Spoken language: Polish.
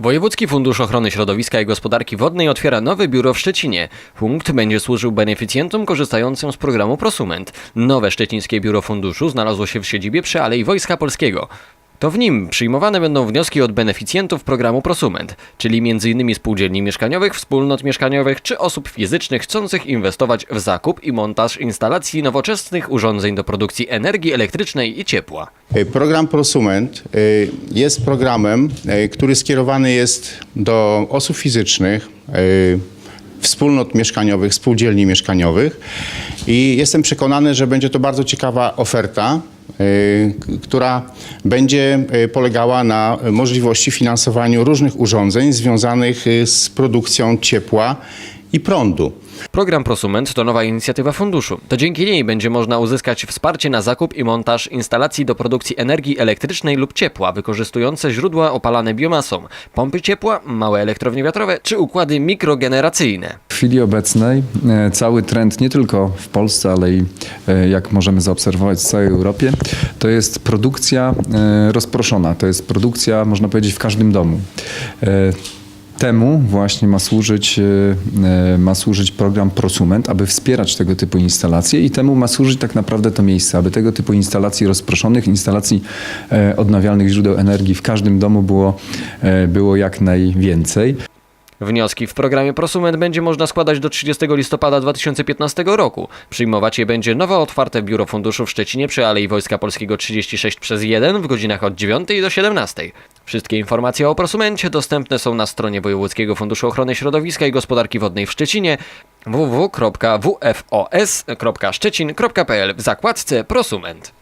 Wojewódzki Fundusz Ochrony Środowiska i Gospodarki Wodnej otwiera nowe biuro w Szczecinie. Punkt będzie służył beneficjentom korzystającym z programu Prosument. Nowe szczecińskie biuro funduszu znalazło się w siedzibie przy Alei Wojska Polskiego. To w nim przyjmowane będą wnioski od beneficjentów programu Prosument, czyli m.in. spółdzielni mieszkaniowych, wspólnot mieszkaniowych czy osób fizycznych chcących inwestować w zakup i montaż instalacji nowoczesnych urządzeń do produkcji energii elektrycznej i ciepła. E, Program Prosument e, jest programem, e, który skierowany jest do osób fizycznych, wspólnot mieszkaniowych, spółdzielni mieszkaniowych i jestem przekonany, że będzie to bardzo ciekawa oferta, która będzie e, polegała na możliwości finansowania różnych urządzeń związanych e, z produkcją ciepła i prądu. Program Prosument to nowa inicjatywa funduszu. To dzięki niej będzie można uzyskać wsparcie na zakup i montaż instalacji do produkcji energii elektrycznej lub ciepła wykorzystujące źródła opalane biomasą, pompy ciepła, małe elektrownie wiatrowe czy układy mikrogeneracyjne. Chwili obecnej e, cały trend nie tylko w Polsce, ale i e, jak możemy zaobserwować w całej Europie, to jest produkcja e, rozproszona. To jest produkcja, można powiedzieć, w każdym domu. Temu właśnie ma służyć, ma służyć program Prosument, aby wspierać tego typu instalacje i temu ma służyć tak naprawdę to miejsce, aby tego typu instalacji rozproszonych, instalacji odnawialnych źródeł energii w każdym domu było, było jak najwięcej. Wnioski w programie Prosument będzie można składać do 30 listopada 2015 roku. Przyjmować je będzie nowo otwarte biuro funduszu w Szczecinie przy Alei Wojska Polskiego 36 przez 1 w godzinach od 9 do 17. Wszystkie informacje o Prosumencie dostępne są na stronie Wojewódzkiego Funduszu Ochrony Środowiska i Gospodarki Wodnej w Szczecinie www.wfos.szczecin.pl w zakładce Prosument.